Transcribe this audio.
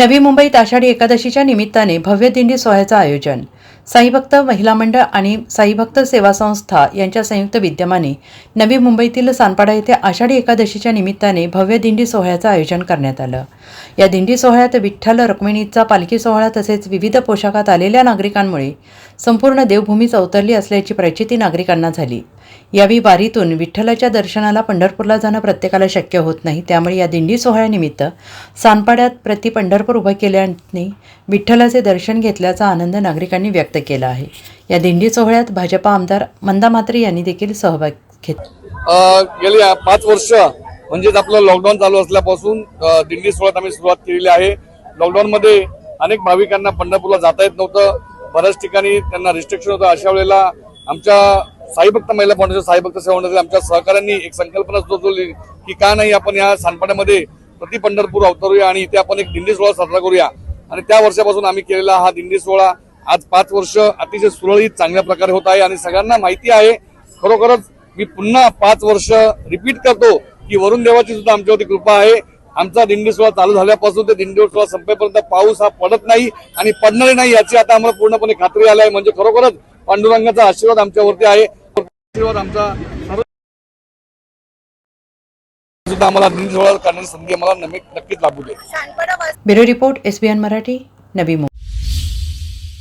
नवी मुंबईत आषाढी एकादशीच्या निमित्ताने भव्य दिंडी सोहळ्याचं आयोजन. साईभक्त महिला मंडळ आणि साईभक्त सेवा संस्था यांच्या संयुक्त विद्यमाने नवी मुंबईतील सानपाडा येथे आषाढी एकादशीच्या निमित्ताने भव्य दिंडी सोहळ्याचं आयोजन करण्यात आलं. या दिंडी सोहळ्यात विठ्ठल रुक्मिणीचा पालखी सोहळा तसेच विविध पोशाखात आलेल्या नागरिकांमुळे संपूर्ण देवभूमी अवतरली असल्याची प्रचिती नागरिकांना झाली. यावेळी वारीतून विठ्ठलाच्या दर्शनाला पंढरपूरला जाणं प्रत्येकाला शक्य होत नाही. त्यामुळे या दिंडी सोहळ्यानिमित्त सानपाड्यात प्रति पंढरपूर उभं केल्याने विठ्ठलाचे दर्शन घेतल्याचा आनंद नागरिकांनी व्यक्त केला आहे. या दिंडी सोहळ्यात भाजपा आमदार मंदा म्हात्रे यांनी देखील सहभाग घेतला गेली पाच वर्ष म्हणजेच आपलं लॉकडाऊन चालू असल्यापासून दिंडी सोहळ्यात आम्ही सुरुवात केलेली आहे. लॉकडाऊनमध्ये अनेक भाविकांना पंढरपूरला जाता येत नव्हतं. बऱ्याच ठिकाणी त्यांना रिस्ट्रिक्शन होतं. अशा वेळेला आमच्या साईभक्त महिला फाउंडेशन साईभक्त सेवा आमच्या सहकाऱ्यांनी एक संकल्पना सुचवली की का नाही आपण या सानपाड्यामध्ये प्रति पंढरपूर अवतरूया आणि इथे आपण एक दिंडी सोहळा साजरा करूया. आणि त्या वर्षापासून आम्ही केलेला हा दिंडी सोहळा आज पाच वर्ष अतिशय सुरळीत चांगल्या प्रकारे होत आहे आणि सगळ्यांना माहिती आहे खरोखरच मी पुन्हा पाच वर्ष रिपीट करतो की वरुण देवाची सुद्धा आमच्यावरती कृपा आहे. आमचा दिंडी सोहळा चालू झाल्यापासून ते दिंडी सोहळा संपेपर्यंत पाऊस हा पडत नाही आणि पडणार नाही याची आता आम्हाला पूर्णपणे खात्री आली आहे. म्हणजे खरोखरच पांडुरंगाचा आशीर्वाद आमच्यावरती आहे. आशीर्वाद आमचा. सुद्धा आम्हाला दिंडी सोहळा करण्याची संधी आम्हाला नक्कीच लाभू दे. Bureau report SBN Marathi Navi Mumbai.